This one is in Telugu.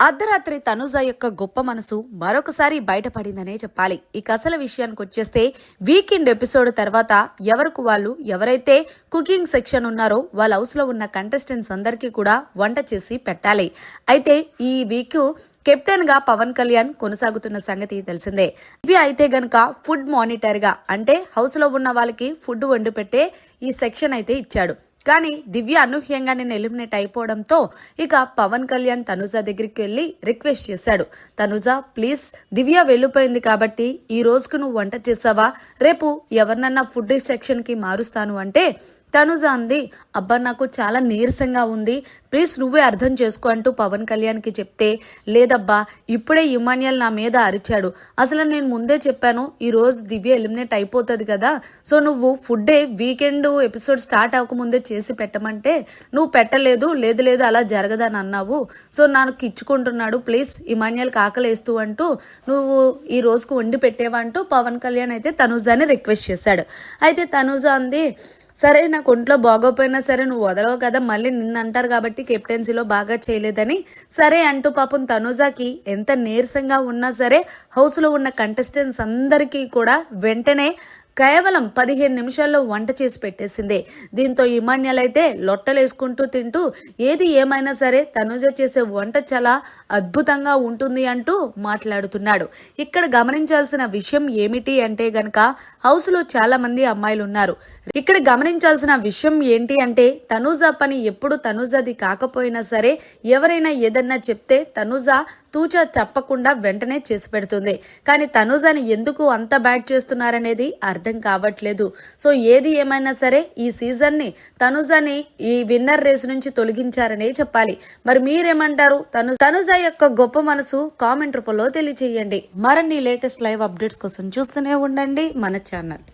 అర్ధరాత్రి తనుజ యొక్క గొప్ప మనసు మరొకసారి బయటపడిందనే చెప్పాలి. ఇక అసలు విషయానికి వచ్చేస్తే వీకెండ్ ఎపిసోడ్ తర్వాత ఎవరికి వాళ్ళు ఎవరైతే కుకింగ్ సెక్షన్ ఉన్నారో వాళ్ళ హౌస్లో ఉన్న కంటెస్టెంట్స్ అందరికీ కూడా వంట చేసి పెట్టాలి. అయితే ఈ వీక్ కెప్టెన్గా పవన్ కళ్యాణ్ కొనసాగుతున్న సంగతి తెలిసిందే. ఇవి అయితే గనక ఫుడ్ మానిటర్గా అంటే హౌస్లో ఉన్న వాళ్ళకి ఫుడ్ వండి పెట్టే ఈ సెక్షన్ అయితే ఇచ్చాడు. కానీ దివ్య అనూహ్యంగా నేను ఎలిమినేట్ అయిపోవడంతో ఇక పవన్ కళ్యాణ్ తనుజ దగ్గరికి వెళ్ళి రిక్వెస్ట్ చేశాడు. తనుజ ప్లీజ్ దివ్య వెళ్ళిపోయింది కాబట్టి ఈ రోజుకు నువ్వు వంట చేసావా? రేపు ఎవరినన్నా ఫుడ్ సెక్షన్కి మారుస్తాను అంటే తనుజ అంది అబ్బా నాకు చాలా నీరసంగా ఉంది. ప్లీజ్ నువ్వే అర్థం చేసుకో అంటూ పవన్ కళ్యాణ్కి చెప్తే లేదబ్బా ఇప్పుడే ఇమాన్యుయల్ నా మీద అరిచాడు. అసలు నేను ముందే చెప్పాను ఈరోజు దివ్య ఎలిమినేట్ అయిపోతుంది కదా. సో నువ్వు ఫుడ్డే వీకెండ్ ఎపిసోడ్ స్టార్ట్ అవ్వకముందే చేసి పెట్టమంటే నువ్వు పెట్టలేదు లేదు లేదు అలా జరగదని అన్నావు. సో నాకు ఇచ్చుకుంటున్నాడు ప్లీజ్ ఇమాన్యుయల్ కాకలేస్తూ అంటూ నువ్వు ఈ రోజుకు వండి పెట్టేవా అంటూ పవన్ కళ్యాణ్ అయితే తనుజాని రిక్వెస్ట్ చేశాడు. అయితే తనుజ అంది సరే నాకు ఒంట్లో బాగోపోయినా సరే నువ్వు వదలవు కదా మళ్ళీ నిన్ను అంటారు కాబట్టి కెప్టెన్సీలో బాగా చేయలేదని. సరే అంటూ పాపం తనుజాకి ఎంత నీరసంగా ఉన్నా సరే హౌస్లో ఉన్న కంటెస్టెంట్స్ అందరికీ కూడా వెంటనే కేవలం పదిహేను నిమిషాల్లో వంట చేసి పెట్టేసింది. దీంతో ఇమాన్యల్ అయితే లొట్టలేసుకుంటూ తింటూ ఏది ఏమైనా సరే తనుజ చేసే వంట చాలా అద్భుతంగా ఉంటుంది అంటూ మాట్లాడుతున్నాడు. ఇక్కడ గమనించాల్సిన విషయం ఏమిటి అంటే గనక హౌస్లో చాలా మంది అమ్మాయిలు ఉన్నారు. ఇక్కడ గమనించాల్సిన విషయం ఏంటి అంటే తనుజ పని ఎప్పుడు తనుజది కాకపోయినా సరే ఎవరైనా ఏదన్నా చెప్తే తనుజ తూచా తప్పకుండా వెంటనే చేసి పెడుతుంది. కానీ తనుజని ఎందుకు అంత బ్యాట్ చేస్తున్నారనేది అర్థం కావట్లేదు. సో ఏది ఏమైనా సరే ఈ సీజన్ని ఈ విన్నర్ రేస్ నుంచి తొలగించారనే చెప్పాలి. మరి మీరేమంటారు? తను తనుజ యొక్క గొప్ప మనసు కామెంట్ రూపంలో తెలియచేయండి. మరిన్ని లేటెస్ట్ లైవ్ అప్డేట్స్ కోసం చూస్తూనే ఉండండి మన ఛానల్.